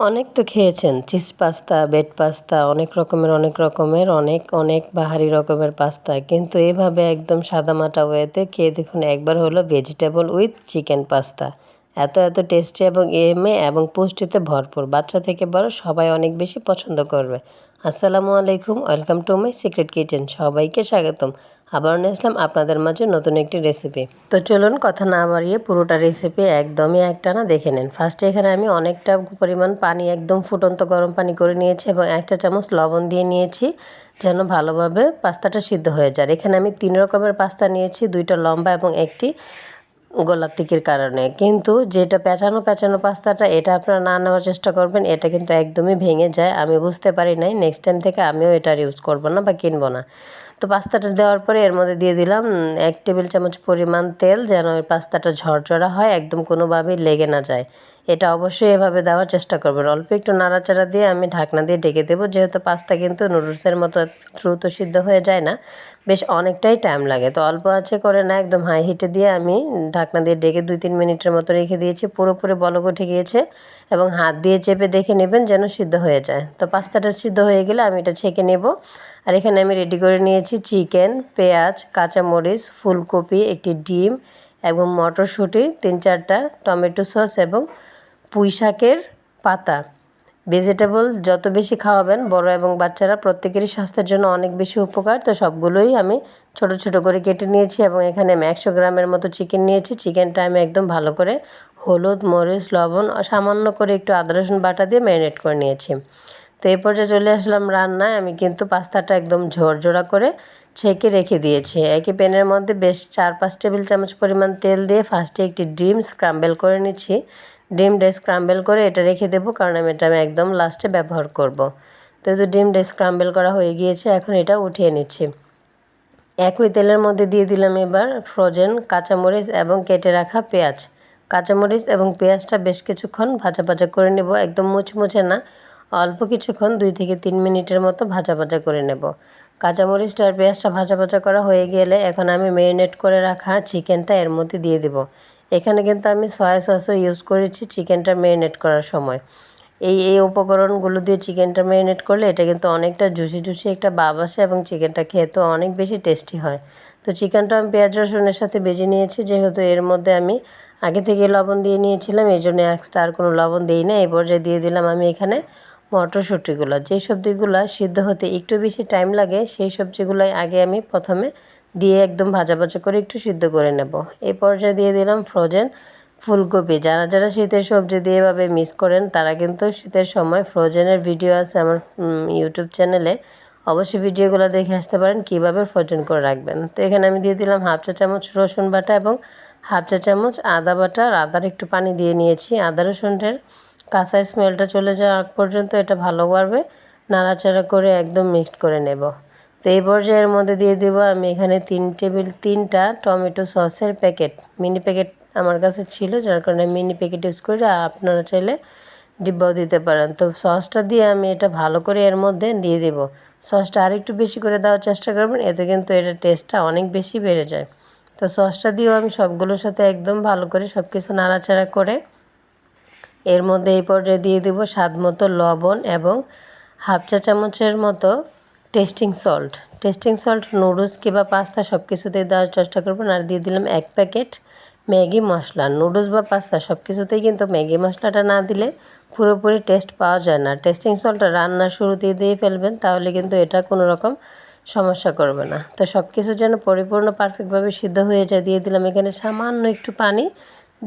অনেক তো খেয়েছেন, চিজ পাস্তা বেড পাস্তা, অনেক রকমের অনেক রকমের, অনেক অনেক বাহারি রকমের পাস্তা। কিন্তু এভাবে একদম সাদামাটা ওয়েতে খেয়ে দেখুন, একবার হলো ভেজিটেবল উইথ চিকেন পাস্তা এত এত টেস্টি এবং এমে এবং পুষ্টিতে ভরপুর। বাচ্চা থেকে বড় সবাই অনেক বেশি পছন্দ করবে। আসসালামু আলাইকুম welcome to my secret kitchen সবাইকে স্বাগতম। আবার নিয়ে আসলাম আপনাদের মাঝে নতুন একটি রেসিপি তো চলুন কথা না বাড়িয়ে পুরোটা রেসিপি একদমই একটা না দেখে নেন। ফার্স্টে এখানে আমি অনেকটা পরিমাণ পানি, একদম ফুটন্ত গরম পানি করে নিয়েছি এবং একটা চামচ লবণ দিয়ে নিয়েছি যেন ভালোভাবে পাস্তাটা সিদ্ধ হয়ে যায়। এখানে আমি তিন রকমের পাস্তা নিয়েছি, দুইটা লম্বা এবং একটি গোলার তিকির কারণে। কিন্তু যেটা পেঁচানো পেঁচানো পাস্তাটা, এটা আপনারা না নেওয়ার চেষ্টা করবেন, এটা কিন্তু একদমই ভেঙে যায়। আমি বুঝতে পারি নাই নেক্সট টাইম থেকে আমিও এটার ইউজ করব না বা কিনবো না। তো পাস্তাটা দেওয়ার পরে এর মধ্যে দিয়ে দিলাম এক টেবিল চামচ পরিমাণ তেল, যেন ওই পাস্তাটা ঝরঝরা হয়, একদম কোনোভাবেই লেগে না যায়। এটা অবশ্যই এভাবে দেওয়ার চেষ্টা করবেন। অল্প একটু নাড়াচাড়া দিয়ে আমি ঢাকনা দিয়ে ডেকে দেবো, যেহেতু পাস্তা কিন্তু নুডলসের মতো দ্রুত সিদ্ধ হয়ে যায় না। বেশ অনেকটাই টাইম লাগে। তো অল্প আছে করে না, একদম হাই হিটে দিয়ে আমি ঢাকনা দিয়ে ডেকে দুই তিন মিনিটের মতো রেখে দিয়েছি। পুরোপুরি বলক উঠে গিয়েছে এবং হাত দিয়ে চেপে দেখে নেবেন যেন সিদ্ধ হয়ে যায়। তো পাস্তাটা সিদ্ধ হয়ে গেলে আমি এটা ছেঁকে নেব। আর এখানে আমি রেডি করে নিয়েছি চিকেন পেঁয়াজ, কাঁচামরিচ, ফুলকপি, একটি ডিম এবং মটরশুঁটি, তিন চারটা টমেটো সস এবং পুঁই শাকের পাতা। ভেজিটেবল যত বেশি খাওয়াবেন, বড় এবং বাচ্চারা প্রত্যেকেরই স্বাস্থ্যের জন্য অনেক বেশি উপকার। তো সবগুলোই আমি ছোট ছোট করে কেটে নিয়েছি এবং এখানে আমি একশো গ্রামের মতো চিকেন নিয়েছি। চিকেনটা আমি একদম ভালো করে হলুদ, মরিচ, লবণ, সামান্য করে একটু আদা, রসুন বাটা দিয়ে ম্যারিনেট করে নিয়েছি। তো এই পর্যায়ে চলে আসলাম রান্নায়। আমি কিন্তু পাস্তাটা একদম ঝরঝরা করে ছেঁকে রেখে দিয়েছি। একই প্যানের মধ্যে বেশ চার পাঁচ টেবিল চামচ পরিমাণ তেল দিয়ে ফার্স্টে একটি ডিম স্ক্রাম্বেল করে নিচ্ছি। ডিমটা স্ক্রাম্বেল করে এটা রেখে দেবো, কারণ আমি এটা আমি একদম লাস্টে ব্যবহার করব। তো এই ডিমটা স্ক্রাম্বেল করা হয়ে গিয়েছে, এখন এটা উঠিয়ে নিচ্ছি। একই তেলের মধ্যে দিয়ে দিলাম এবার ফ্রোজেন কাঁচামরিচ এবং কেটে রাখা পেঁয়াজ। কাঁচামরিচ এবং পেঁয়াজটা বেশ কিছুক্ষণ ভাজা ভাজা করে নেব, একদম মুচমুচে না, অল্প কিছুক্ষণ দুই থেকে তিন মিনিটের মতো ভাজা ভাজা করে নেব। কাঁচামরিচটা আর পেঁয়াজটা ভাজা ভাজা করা হয়ে গেলে এখন আমি ম্যারিনেট করে রাখা চিকেনটা এর মধ্যে দিয়ে দেব। এখানে কিন্তু আমি সয়া সসও ইউজ করেছি চিকেনটা ম্যারিনেট করার সময়। এই এই উপকরণগুলো দিয়ে চিকেনটা ম্যারিনেট করলে এটা কিন্তু অনেকটা জুসি জুসি একটা বাব আসে এবং চিকেনটা খেতেও অনেক বেশি টেস্টি হয়। তো চিকেনটা আমি পেঁয়াজ, রসুনের সাথে বেজে নিয়েছি, যেহেতু এর মধ্যে আমি আগে থেকে লবণ দিয়ে নিয়েছিলাম, এই জন্য এক্সট্রা আর কোনো লবণ দিই না। এই পর্যায়ে দিয়ে দিলাম আমি এখানে মটরশুঁটিগুলো। যেই সবজিগুলো সিদ্ধ হতে একটু বেশি টাইম লাগে, সেই সবজিগুলোই আগে আমি প্রথমে দিয়ে একদম ভাজা ভাজা করে একটু সিদ্ধ করে নেব। এই পর্যায়ে দিয়ে দিলাম ফ্রোজেন ফুলকপি। যারা যারা শীতের সবজি দিয়ে এভাবে মিস করেন, তারা কিন্তু শীতের সময় ফ্রোজেনের ভিডিও আছে আমার ইউটিউব চ্যানেলে অবশ্যই ভিডিওগুলো দেখে আসতে পারেন, কীভাবে ফ্রোজেন করে রাখবেন। তো এখানে আমি দিয়ে দিলাম হাফ চা চামচ রসুন বাটা এবং হাফ চা চামচ আদা বাটা। আর আদার একটু পানি দিয়ে নিয়েছি। আদা রসুনের কাঁচা স্মেলটা চলে যাওয়ার পর্যন্ত এটা ভালোভাবে নাড়াচাড়া করে একদম মিক্সড করে নেব। তো এই পর্যায়ের মধ্যে দিয়ে দেব আমি এখানে তিন টেবিল, তিনটা টমেটো সসের প্যাকেট। মিনি প্যাকেট আমার কাছে ছিল, যার কারণে মিনি প্যাকেট ইউজ করি আপনারা চাইলে ডিব্বাও দিতে পারেন। তো সসটা দিয়ে আমি এটা ভালো করে এর মধ্যে দিয়ে দেব। সসটা আরেকটু বেশি করে দেওয়ার চেষ্টা করবেন, এতে কিন্তু এটা টেস্টটা অনেক বেশি বেড়ে যায়। তো সসটা দিয়েও আমি সবগুলোর সাথে একদম ভালো করে সব কিছু নাড়াচাড়া করে এর মধ্যে এই পর্যায়ে দিয়ে দেবো স্বাদ মতো লবণ এবং হাফ চা চামচের মতো tasting salt tasting salt noodles কিংবা পাস্তা সব কিছুতেই দেওয়ার চেষ্টা করবেন আর দিয়ে দিলাম এক প্যাকেট ম্যাগি মশলা। নুডলস বা পাস্তা সব কিছুতেই কিন্তু ম্যাগি মশলাটা না দিলে পুরোপুরি টেস্ট পাওয়া যায় না। টেস্টিং সল্টটা রান্নার শুরুতেই দিয়ে ফেলবেন, তাহলে কিন্তু এটা কোনো রকম সমস্যা করবে না। তো সব কিছু যেন পরিপূর্ণ পারফেক্টভাবে সিদ্ধ হয়ে যায়, দিয়ে দিলাম এখানে সামান্য একটু পানি।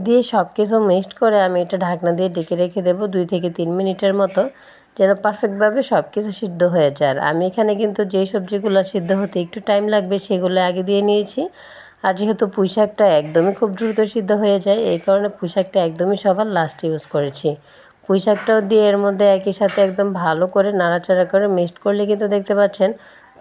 দিয়ে সব কিছু মিক্সড করে আমি এটা ঢাকনা দিয়ে ডেকে রেখে দেবো দুই থেকে তিন মিনিটের মতো। যেন পারফেক্টভাবে সব কিছু সিদ্ধ হয়ে যায়। আর আমি এখানে কিন্তু যেই সবজিগুলো সিদ্ধ হতে একটু টাইম লাগবে সেগুলো আগে দিয়ে নিয়েছি। আর যেহেতু পুঁইশাকটা একদমই খুব দ্রুত সিদ্ধ হয়ে যায়, এই কারণে পুঁই শাকটা একদমই সবার লাস্টে ইউজ করেছি। পুঁইশাকটাও দিয়ে এর মধ্যে একই সাথে একদম ভালো করে নাড়াচাড়া করে মিক্সড করলে কিন্তু দেখতে পাচ্ছেন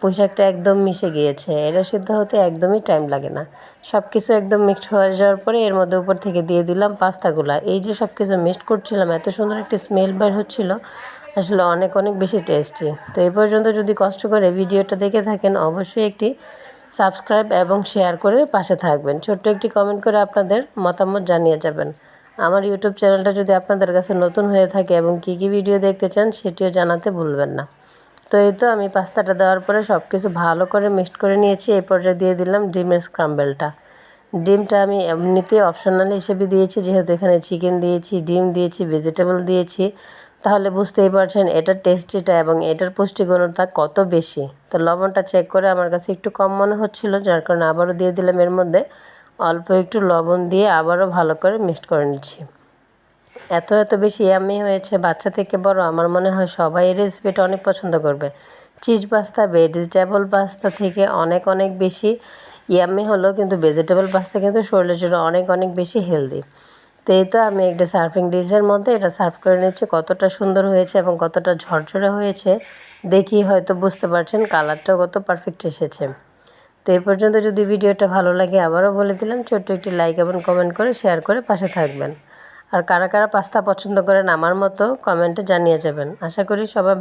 পুঁই শাকটা একদম মিশে গিয়েছে। এটা সিদ্ধ হতে একদমই টাইম লাগে না। সব কিছু একদম মিক্সড হয়ে যাওয়ার পরে এর মধ্যে উপর থেকে দিয়ে দিলাম পাস্তাগুলা। এই যে সব কিছু মিক্সড করছিলাম, এত সুন্দর একটি স্মেল বের হচ্ছিল। আসলে অনেক অনেক বেশি টেস্টি তো এই পর্যন্ত যদি কষ্ট করে ভিডিওটা দেখে থাকেন, অবশ্যই একটি সাবস্ক্রাইব এবং শেয়ার করে পাশে থাকবেন। ছোট্ট একটি কমেন্ট করে আপনাদের মতামত জানিয়ে যাবেন। আমার ইউটিউব চ্যানেলটা যদি আপনাদের কাছে নতুন হয়ে থাকে এবং কী কী ভিডিও দেখতে চান, সেটিও জানাতে ভুলবেন না। তো এই তো আমি পাস্তাটা দেওয়ার পরে সব কিছু ভালো করে মিক্সড করে নিয়েছি। এই পর্যায়ে দিয়ে দিলাম ডিমের স্ক্রাম্বেলটা ডিমটা আমি এমনিতে অপশনাল হিসেবে দিয়েছি, যেহেতু এখানে চিকেন দিয়েছি, ডিম দিয়েছি ভেজিটেবল দিয়েছি। তাহলে বুঝতেই পারছেন, এটার টেস্টিটা এবং এটার পুষ্টিগুণটা কত বেশি। তো লবণটা চেক করে আমার কাছে একটু কম মনে হচ্ছিল, যার কারণে আবারও দিয়ে দিলাম। এর মধ্যে অল্প একটু লবণ দিয়ে আবারও ভালো করে মিক্সড করে নিচ্ছি। এত এত বেশি ইয়ামি হয়েছে, বাচ্চা থেকে বড়, আমার মনে হয় সবাই এই রেসিপিটা অনেক পছন্দ করবে। চিজ পাস্তা ভেজিটেবল পাস্তা থেকে অনেক অনেক বেশি ইয়ামি হলো কিন্তু ভেজিটেবল পাস্তা কিন্তু শরীরের জন্য অনেক অনেক বেশি হেলদি তো এই তো আমি একটা সার্ফিং ডিশের মধ্যে এটা সার্ভ করে নিচ্ছি। কতটা সুন্দর হয়েছে এবং কতটা ঝরঝরে হয়েছে দেখি হয়তো বুঝতে পারছেন কালারটাও কত পারফেক্ট এসেছে। তো এই পর্যন্ত যদি ভিডিওটা ভালো লাগে, আবারও বলে দিলাম, ছোট্ট একটি লাইক এবং কমেন্ট করে শেয়ার করে পাশে থাকবেন। আর কারা কারা পাস্তা পছন্দ করেন, আমার মতো কমেন্টে জানিয়ে যাবেন। আশা করি সবাই